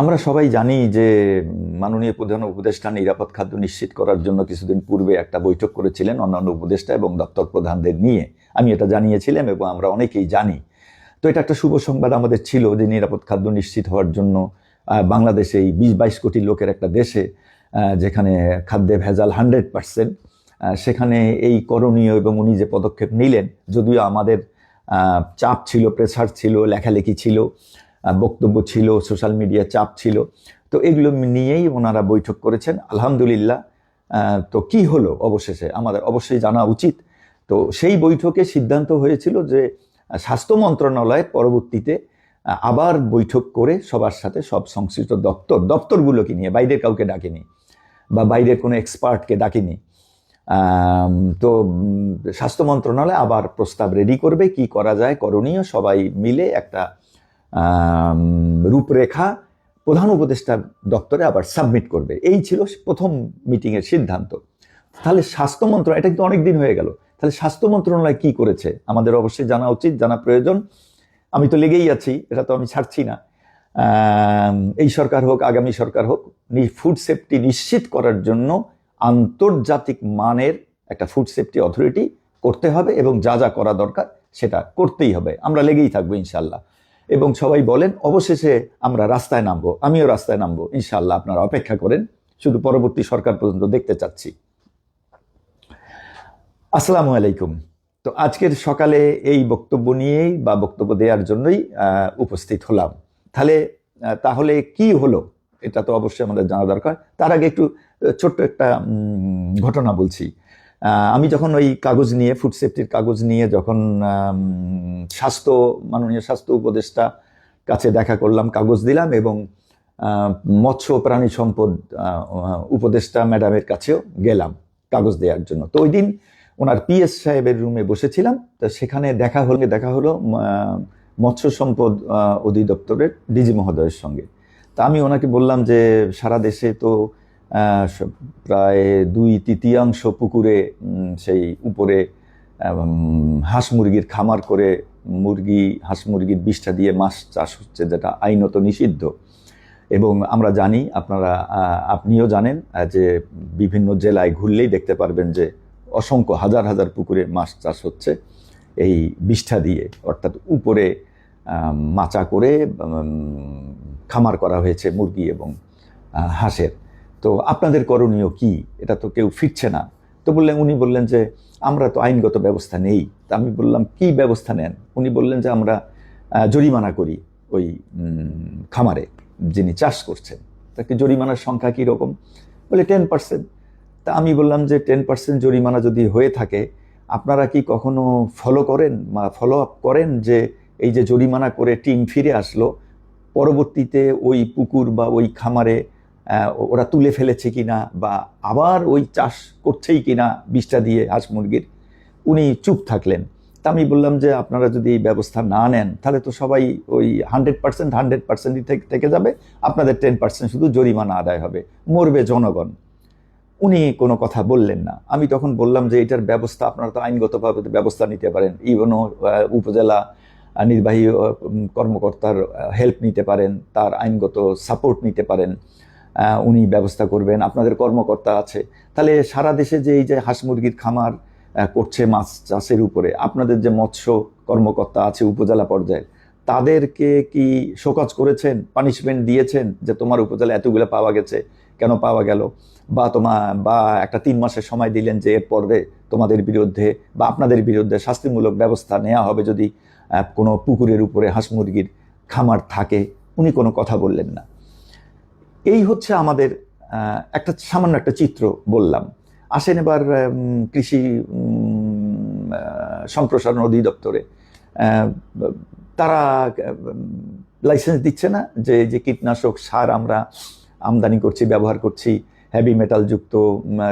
আমরা সবাই জানি যে মাননীয় প্রধান উপদেষ্টা নিরাপদ খাদ্য নিশ্চিত করার জন্য কিছুদিন পূর্বে একটা বৈঠক করেছিলেন অন্যান্য উপদেষ্টা এবং দপ্তর প্রধানদের নিয়ে। আমি এটা জানিয়েছিলাম এবং আমরা অনেকেই জানি। তো এটা একটা শুভ সংবাদ আমাদের ছিল যে নিরাপদ খাদ্য নিশ্চিত হওয়ার জন্য বাংলাদেশে এই বিশ বাইশ কোটি লোকের একটা দেশে যেখানে খাদ্যে ভেজাল হান্ড্রেড পার্সেন্ট সেখানে এই করণীয় এবং উনি যে পদক্ষেপ নিলেন, যদিও আমাদের চাপ ছিল প্রেসার ছিল, লেখালেখি ছিল বক্তব্য ছিল সোশ্যাল মিডিয়া চাপ ছিল। তো এগুলো নিয়েই ওনারা বৈঠক করেছেন। আলহামদুলিল্লাহ তো কি হলো অবশেষে? আমাদের অবশ্যই জানা উচিত। তো সেই বৈঠকে সিদ্ধান্ত হয়েছিল যে, স্বাস্থ্য মন্ত্রণালয় পরবর্তীতে আবার বৈঠক করে সবার সাথে সব সংশ্লিষ্ট দপ্তর, দপ্তরগুলোকে নিয়ে, বাইরের কাউকে ডাকেনি বা বাইরের কোনো এক্সপার্টকে ডাকেনি। তো স্বাস্থ্য মন্ত্রণালয় আবার প্রস্তাব রেডি করবে, কি করা যায়, করণীয়, সবাই মিলে একটা রূপরেখা প্রধান উপদেষ্টার দপ্তরে আবার সাবমিট করবে। এই ছিল প্রথম মিটিংয়ের সিদ্ধান্ত। তাহলে স্বাস্থ্য মন্ত্রণালয়, এটা কিন্তু অনেক দিন হয়ে গেল। তাহলে স্বাস্থ্য মন্ত্রণালয় কি করেছে? আমাদের অবশ্যই জানা উচিত, জানা প্রয়োজন। আমি তো লেগেই আছি, এটা তো আমি ছাড়ছি না। এই সরকার হোক, আগামী সরকার হোক ফুড সেফটি নিশ্চিত করার জন্য আন্তর্জাতিক মানের একটা ফুড সেফটি অথরিটি করতে হবে এবং যা যা করা দরকার সেটা করতেই হবে। আমরা লেগেই থাকব ইনশাল্লাহ এবং সবাই বলেন, অবশেষে আমরা রাস্তায় নামবো। আমিও রাস্তায় নামবো। ইনশাল্লাহ আপনারা অপেক্ষা করেন। শুধু পরবর্তী সরকার পর্যন্ত দেখতে চাচ্ছি। আসসালামু আলাইকুম। তো আজকের সকালে এই বক্তব্য নিয়েই বা বক্তব্য দেওয়ার জন্যই উপস্থিত হলাম। তাহলে তাহলে কি হলো? এটা তো অবশ্যই আমাদের জানা দরকার। তার আগে একটু ছোট্ট একটা ঘটনা বলছি। আমি যখন ওই কাগজ নিয়ে ফুড সেফটির কাগজ নিয়ে যখন স্বাস্থ্য, মাননীয় স্বাস্থ্য উপদেষ্টা কাছে দেখা করলাম, কাগজ দিলাম এবং মৎস্য প্রাণী সম্পদ উপদেষ্টা ম্যাডামের কাছেও গেলাম কাগজ দেওয়ার জন্য। তো ওই দিন ওনার পিএস সাহেবের রুমে বসেছিলাম, তো সেখানে দেখা হলো দেখা হলো মৎস্য সম্পদ অধিদপ্তরের ডিজি মহোদয়ের সঙ্গে। তা আমি ওনাকে বললাম যে, সারা দেশে তো প্রায় দুই তৃতীয়াংশ পুকুরে সেই উপরে হাঁস মুরগির খামার করে মুরগি, হাঁস মুরগির বিষ্ঠা দিয়ে মাছ চাষ হচ্ছে, যেটা আইনত নিষিদ্ধ। এবং আমরা জানি, আপনারা আপনিও জানেন যে বিভিন্ন জেলায় ঘুরলেই দেখতে পারবেন যে অসংখ্য হাজার হাজার পুকুরে মাছ চাষ হচ্ছে। এই বিষ্ঠা দিয়ে, অর্থাৎ উপরে মাচা করে খামার করা হয়েছে মুরগি এবং হাঁসের। তো আপনাদের করণীয় কি? এটা তো কেউ ফিরছে না। তো বললেন, উনি বললেন যে, আমরা তো আইনগত ব্যবস্থা নেই। তা আমি বললাম, কি ব্যবস্থা নেন? উনি বললেন যে, আমরা জরিমানা করি ওই খামারে যিনি চাষ করছেন। তাকে জরিমানার সংখ্যা কী রকম? বলে, টেন পার্সেন্ট। তা আমি বললাম যে, টেন পার্সেন্ট জরিমানা যদি হয়ে থাকে, আপনারা কি কখনো ফলো করেন বা ফলো আপ করেন যে, এই যে জরিমানা করে টিম ফিরে আসলো, পরবর্তীতে ওই পুকুর বা ওই খামারে ওরা তুলে ফেলেছে কিনা বা আবার ওই চাষ করছেই কিনা বিষটা দিয়ে হাঁস মুরগির, উনি চুপ থাকলেন। তা আমি বললাম যে, আপনারা যদি এই ব্যবস্থা না নেন, তাহলে তো সবাই ওই হান্ড্রেড পার্সেন্ট হান্ড্রেড পার্সেন্টই থেকে যাবে। আপনাদের টেন পার্সেন্ট শুধু জরিমানা আদায় হবে, মরবে জনগণ। উনি কোনো কথা বললেন না। আমি তখন বললাম যে, এটার ব্যবস্থা আপনারা তো আইনগতভাবে ব্যবস্থা নিতে পারেন। ইভেনও উপজেলা নির্বাহী কর্মকর্তার হেল্প নিতে পারেন, তার আইনগত সাপোর্ট নিতে পারেন। উনি ব্যবস্থা করবেন, আপনাদের কর্মকর্তা আছে। তাহলে সারা দেশে যে এই যে হাঁস মুরগির খামার করছে মাছ চাষের উপরে, আপনাদের যে মৎস্য কর্মকর্তা আছে উপজেলা পর্যায়ে তাদেরকে কি শোকজ করেছেন পানিশমেন্ট দিয়েছেন যে তোমার উপজেলা এতগুলো পাওয়া গেছে, কেন পাওয়া গেল? বা তোমার বা একটা তিন মাসের সময় দিলেন যে এর পর্বে তোমাদের বিরুদ্ধে বা আপনাদের বিরুদ্ধে শাস্তিমূলক ব্যবস্থা নেওয়া হবে যদি কোনো পুকুরের উপরে হাঁস মুরগির খামার থাকে, উনি কোনো কথা বললেন না। এই হচ্ছে আমাদের একটা সামান্য একটা চিত্র বললাম। আসেন এবার কৃষি সম্প্রসারণ অধিদপ্তরে। তারা লাইসেন্স দিচ্ছে না যে যে কীটনাশক সার আমরা আমদানি করছি, ব্যবহার করছি হ্যাভি মেটাল যুক্ত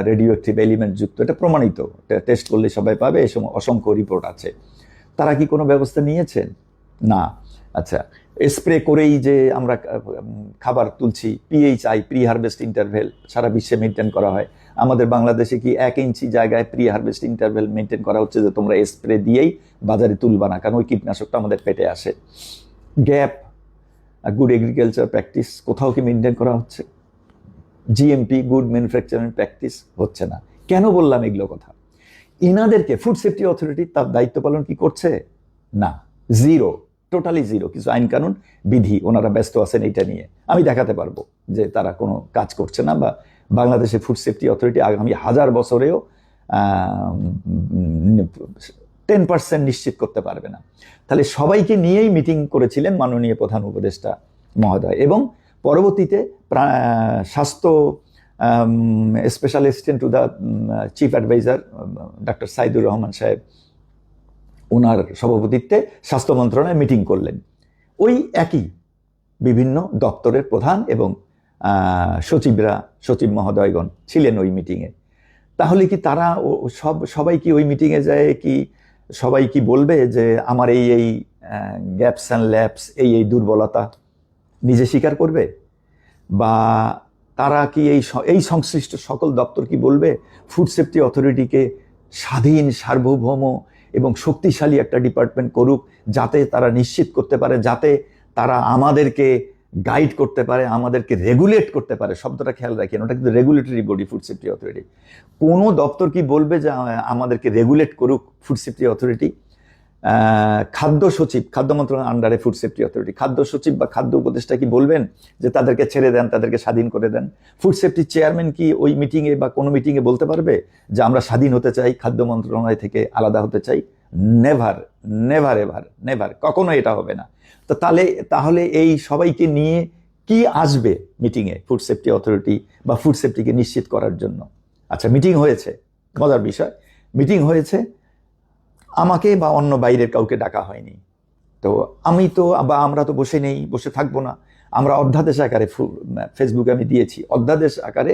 রেডিও অ্যাক্টিভ এলিমেন্ট যুক্ত। এটা প্রমাণিত। টেস্ট করলে সবাই পাবে এসব অসংখ্য রিপোর্ট আছে। তারা কি কোনো ব্যবস্থা নিয়েছেন? না। আচ্ছা। স্প্রে করেই যে আমরা খাবার তুলছি পিএইচআই প্রি হারভেস্ট ইন্টারভেল সারা বিশ্বে মেনটেন করা হয়। আমাদের বাংলাদেশে কি এক ইঞ্চি জায়গায় প্রি হারভেস্ট ইন্টারভেল মেনটেন করা হচ্ছে যে তোমরা স্প্রে দিয়েই বাজারে তুলবা না, কারণ ওই কীটনাশকটা আমাদের পেটে আসে। গ্যাপ গুড এগ্রিকালচার প্র্যাকটিস কোথাও কি মেনটেন করা হচ্ছে? জিএমপি গুড ম্যানুফ্যাকচারিং প্র্যাকটিস হচ্ছে না। কেন বললাম এগুলো কথা? এনাদেরকে ফুড সেফটি অথরিটি তার দায়িত্ব পালন কি করছে? না জিরো টোটালি জিরো কিছু আইন কানুন, বিধি, ওনারা ব্যস্ত আছেন এইটা নিয়ে। আমি দেখাতে পারব যে তারা কোনো কাজ করছে না বা বাংলাদেশের ফুড সেফটি অথরিটি আগামী হাজার বছরেও টেন পার্সেন্ট নিশ্চিত করতে পারবে না। তাহলে সবাইকে নিয়েই মিটিং করেছিলেন মাননীয় প্রধান উপদেষ্টা মহোদয় এবং পরবর্তীতে স্বাস্থ্য special assistant to the chief adviser doctor Saidur Rahman সাহেব ওনার সভাপতিত্বে স্বাস্থ্য মন্ত্রণালয়ে মিটিং করলেন। ওই একই বিভিন্ন দপ্তরের প্রধান এবং সচিবরা, সচিব মহোদয়গণ ছিলেন ওই মিটিংয়ে। তাহলে কি তারা ও- সব, সবাই কি ওই মিটিংয়ে যায় কি সবাই কি বলবে যে আমার এই এই গ্যাপস অ্যান্ড ল্যাপস, এই এই দুর্বলতা নিজে স্বীকার করবে? বা তারা কি এই এই সংশ্লিষ্ট সকল দপ্তর কি বলবে? ফুড সেফটি অথরিটিকে স্বাধীন সার্বভৌম এবং শক্তিশালী একটা ডিপার্টমেন্ট করুক যাতে তারা নিশ্চিত করতে পারে, যাতে তারা আমাদেরকে গাইড করতে পারে, আমাদেরকে রেগুলেট করতে পারে। শব্দটা খেয়াল রাখেন, ওটা কিন্তু regulatory body food safety authority কোনো দপ্তর কি বলবে যে আমাদেরকে রেগুলেট করুক ফুড সেফটি অথরিটি খাদ্য সচিব, খাদ্য মন্ত্রণালয়ের আন্ডারে ফুড সেফটি অথরিটি খাদ্য সচিব বা খাদ্য উপদেষ্টা কি বলবেন যে তাদেরকে ছেড়ে দেন, তাদেরকে স্বাধীন করে দেন? ফুড সেফটি চেয়ারম্যান কি ওই মিটিংয়ে বা কোনো মিটিংয়ে বলতে পারবে যে আমরা স্বাধীন হতে চাই, খাদ্য মন্ত্রণালয় থেকে আলাদা হতে চাই? নেভার নেভার এভার নেভার কখনো এটা হবে না। তো তাহলে তাহলে এই সবাইকে নিয়ে কি আসবে মিটিংয়ে ফুড সেফটি অথরিটি বা ফুড সেফটিকে নিশ্চিত করার জন্য? আচ্ছা মিটিং হয়েছে, মজার বিষয়। মিটিং হয়েছে আমাকে বা অন্য বাইরের কাউকে ডাকা হয়নি। তো আমি তো বা আমরা তো বসে নেই, বসে থাকব না। আমরা অধ্যাদেশ আকারে ফেসবুকে আমি দিয়েছি। অধ্যাদেশ আকারে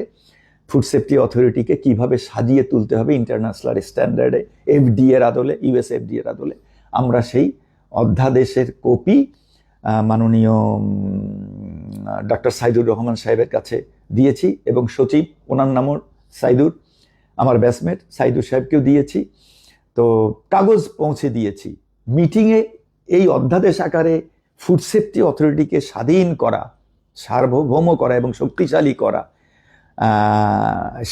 ফুড সেফটি অথরিটিকে কীভাবে সাজিয়ে তুলতে হবে ইন্টারন্যাশনাল স্ট্যান্ডার্ডে এফডি এর আদলে ইউএস এফডি এর আদলে, আমরা সেই অধ্যাদেশের কপি মাননীয় ডক্টর সাইদুর রহমান সাহেবের কাছে দিয়েছি এবং সচিব, ওনার নামও সাইদুর, আমার ব্যাসমেট সাইদুর সাহেবকেও দিয়েছি। তো কাগজ পৌঁছে দিয়েছি। মিটিংয়ে এই অধ্যাদেশ আকারে ফুড সেফটি অথরিটিকে স্বাধীন করা, সার্বভৌম করা এবং শক্তিশালী করা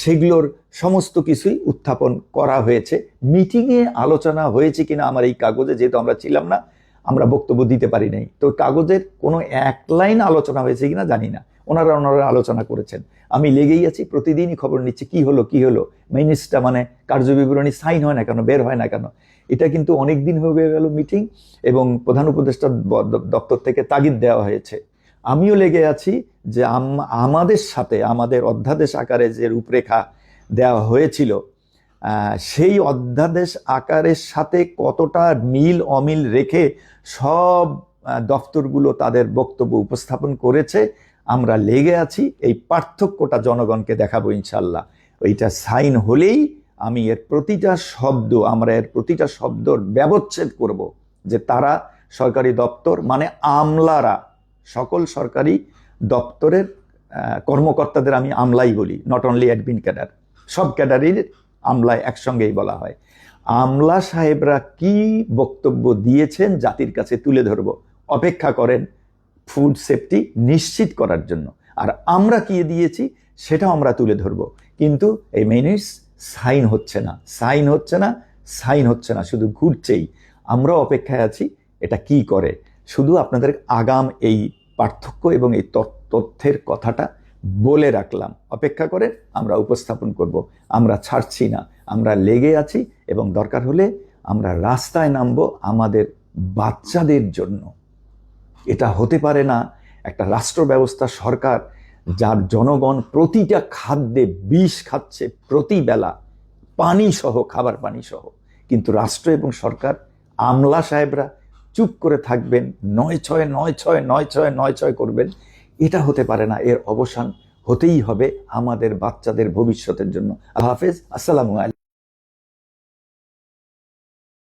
সেগুলোর সমস্ত কিছুই উত্থাপন করা হয়েছে। মিটিংয়ে আলোচনা হয়েছে কিনা আমার এই কাগজে যেহেতু আমরা ছিলাম না, আমরা বক্তব্য দিতে পারি নাই। তো কাগজের কোনো এক লাইন আলোচনা হয়েছে কিনা জানি না। ওনারা ওনারা আলোচনা করেছেন। আমি লেগেই আছি, প্রতিদিনই খবর নিচ্ছি, কি হলো কি হলো? মিনিসটা মানে কার্যবিবরণী সাইন হয় না কেন, বের হয় না কেন? এটা কিন্তু অনেক দিন হয়ে গেল মিটিং এবং প্রধান উপদেষ্টা দপ্তর থেকে তাগিদ দেওয়া হয়েছে। আমিও লেগে আছি যে আম- আমাদের সাথে, আমাদের অধ্যাদেশ আকারে যে রূপরেখা দেওয়া হয়েছিল সেই অধ্যাদেশ আকারের সাথে কতটা মিল অমিল রেখে সব দপ্তরগুলো তাদের বক্তব্য উপস্থাপন করেছে আমরা লেগে আছি, এই পার্থক্যটা জনগণকে দেখাবো ইনশাল্লাহ ওইটা সাইন হলেই আমি এর প্রতিটা শব্দ, আমরা এর প্রতিটা শব্দর ব্যবচ্ছেদ করব যে তারা সরকারি দপ্তর মানে আমলারা, সকল সরকারি দপ্তরের কর্মকর্তাদের আমি আমলাই বলি নট অনলি অ্যাডমিন ক্যাডার সব ক্যাডারের আমলায় একসঙ্গেই বলা হয়। আমলা সাহেবরা কি বক্তব্য দিয়েছেন জাতির কাছে তুলে ধরব, অপেক্ষা করেন ফুড সেফটি নিশ্চিত করার জন্য। আর আমরা কি দিয়েছি, সেটাও আমরা তুলে ধরব। কিন্তু এই মেনিস সাইন হচ্ছে না। সাইন হচ্ছে না সাইন হচ্ছে না, শুধু ঘুরছেই। আমরা অপেক্ষায় আছি, এটা কি করে? শুধু আপনাদের আগাম এই পার্থক্য এবং এই তথ্য- তথ্যের কথাটা বলে রাখলাম। অপেক্ষা করে আমরা উপস্থাপন করব। আমরা ছাড়ছি না। আমরা লেগে আছি এবং দরকার হলে আমরা রাস্তায় নামবো আমাদের বাচ্চাদের জন্য। এটা হতে পারে না। একটা রাষ্ট্র ব্যবস্থা সরকার, যার জনগণ প্রতিটা খাদ্যে বিষ খাচ্ছে প্রতিবেলা পানি সহ খাবার পানি সহ কিন্তু রাষ্ট্র এবং সরকার, আমলা সাহেবরা চুপ করে থাকবেন, নয় ছয় নয় ছয় নয় ছয় নয় ছয় করবেন। এটা হতে পারে না। এর অবসান হতেই হবে আমাদের বাচ্চাদের ভবিষ্যতের জন্য। হাফেজ। আসসালামু আলাইকুম।